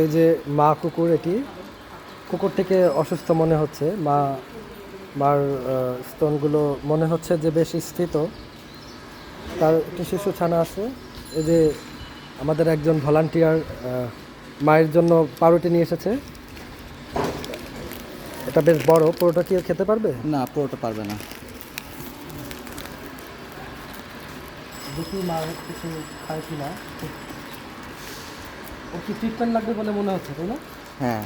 এই যে মা কুকুর এটি কুকুর থেকে অসুস্থ মনে হচ্ছে। মা মার স্তনগুলো মনে হচ্ছে যে বেশ স্থিত। তার একটি শিশু ছানা আছে। এই যে আমাদের একজন ভলান্টিয়ার মায়ের জন্য পাউরুটি নিয়ে এসেছে। এটা বেশ বড়। পুরোটা কি খেতে পারবে? না পুরোটা পারবে না। দেখি মা কিছু খায় কি না ও কি ট্রিটমেন্ট লাগবে বলে মনে হচ্ছে তাই না? হ্যাঁ।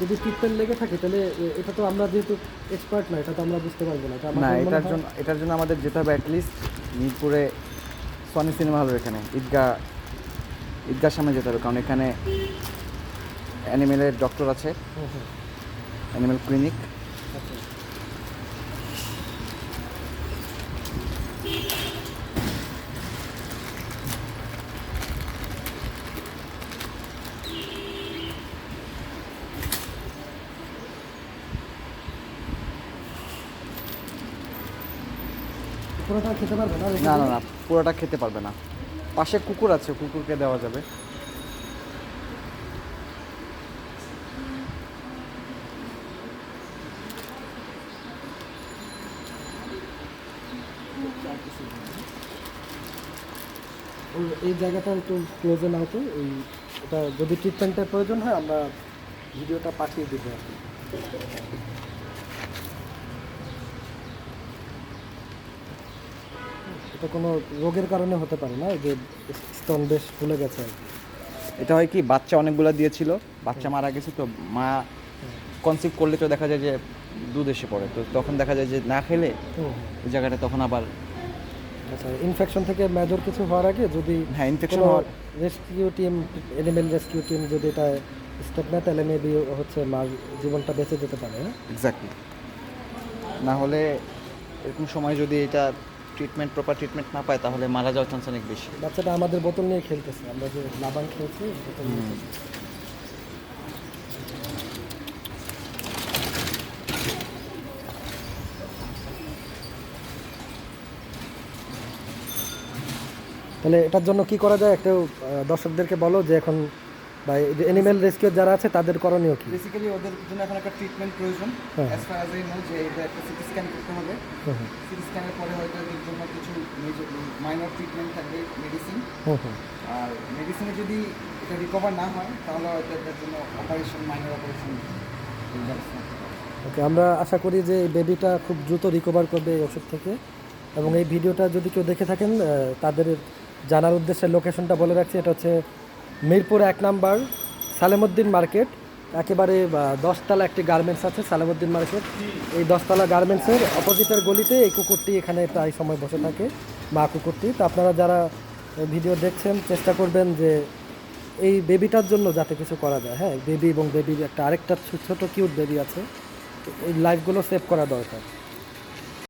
যদি ট্রিটমেন্ট লেগে থাকে তাহলে এটা তো আমরা যেহেতু এক্সপার্ট না এটা তো আমরা বুঝতে পারব না। না এটার জন্য এটার জন্য আমাদের যেতে হবে অ্যাটলিস্ট মিরপুরে সনি সিনেমা হল এখানে ঈদগাহ ঈদগাহ সামনে যেতে হবে কারণ এখানে অ্যানিমেলের ডক্টর আছে অ্যানিমেল ক্লিনিক পুরোটা খেতে পারবে না? না না না পুরোটা খেতে পারবে না। পাশে কুকুর আছে কুকুরকে দেওয়া যাবে। এই জায়গাটা একটু ক্লোজে নাও তো এই এটা যদি ট্রিটমেন্টের প্রয়োজন হয় আমরা ভিডিওটা পাঠিয়ে দেবো আর কি। এটা কোনো রোগের কারণে হতে পারে না যে স্তন বেশ ফুলে গেছে আর কি। এটা হয় কি বাচ্চা অনেকগুলো দিয়েছিল বাচ্চা মারা গেছে তো মা কনসিভ করলে তো দেখা যায় যে দুধ এসে পড়ে তো তখন দেখা যায় যে না খেলে ওই জায়গাটা তখন আবার আচ্ছা ইনফেকশন থেকে মেজর কিছু হওয়ার আগে যদি হ্যাঁ ইনফেকশন হওয়ার rescue team animal rescue team যদি এটা স্টেপ নেয় তাহলে মেবি হচ্ছে মার জীবনটা বেঁচে যেতে পারে এক্স্যাক্টলি না হলে এরকম সময় যদি এটা ট্রিটমেন্ট প্রপার ট্রিটমেন্ট না পায় তাহলে মারা যাওয়ার চান্স অনেক বেশি বাচ্চাটা আমাদের বোতল নিয়ে খেলতেছে আমরা যে লাবান খেয়েছি বোতল নিয়ে খেলতেছে। তাহলে এটার জন্য কি করা যায় একটু আহ, দর্শকদেরকে বলো যে এখন বা এনিম্যাল রেস্কিউ যারা আছে তাদের করণীয় কি? বেসিক্যালি ওদের জন্য এখন একটা ট্রিটমেন্ট প্রয়োজন। As far as I know যে এটা একটা সিটি স্ক্যান করতে হবে। সিটি স্ক্যানের পরে হয়তো এদের জন্য কিছু মাইনর ট্রিটমেন্ট থাকবে মেডিসিন আর মেডিসিনে যদি এটা রিকভার না হয় তাহলে হয়তো এটার জন্য অপারেশন মাইনর অপারেশন ওকে আমরা আশা করি যে এই বেবিটা খুব দ্রুত রিকভার করবে এই ওষুধ থেকে। এবং এই ভিডিওটা যদি কেউ দেখে থাকেন তাদের জানার উদ্দেশ্যে লোকেশনটা বলে রাখছি এটা হচ্ছে মিরপুর এক নাম্বার সালেমুদ্দিন মার্কেট, একেবারে দশতলা একটি গার্মেন্টস আছে সালেমুদ্দিন মার্কেট। এই দশতলা গার্মেন্টসের অপোজিটের গলিতে এই কুকুরটি এখানে প্রায় সময় বসে থাকে, মা কুকুরটি। তো আপনারা যারা ভিডিও দেখছেন, চেষ্টা করবেন যে এই বেবিটার জন্য যাতে কিছু করা যায়। হ্যাঁ বেবি এবং বেবির একটা আরেকটা ছোট কিউট বেবি আছে, এই লাইফগুলো সেভ করা দরকার।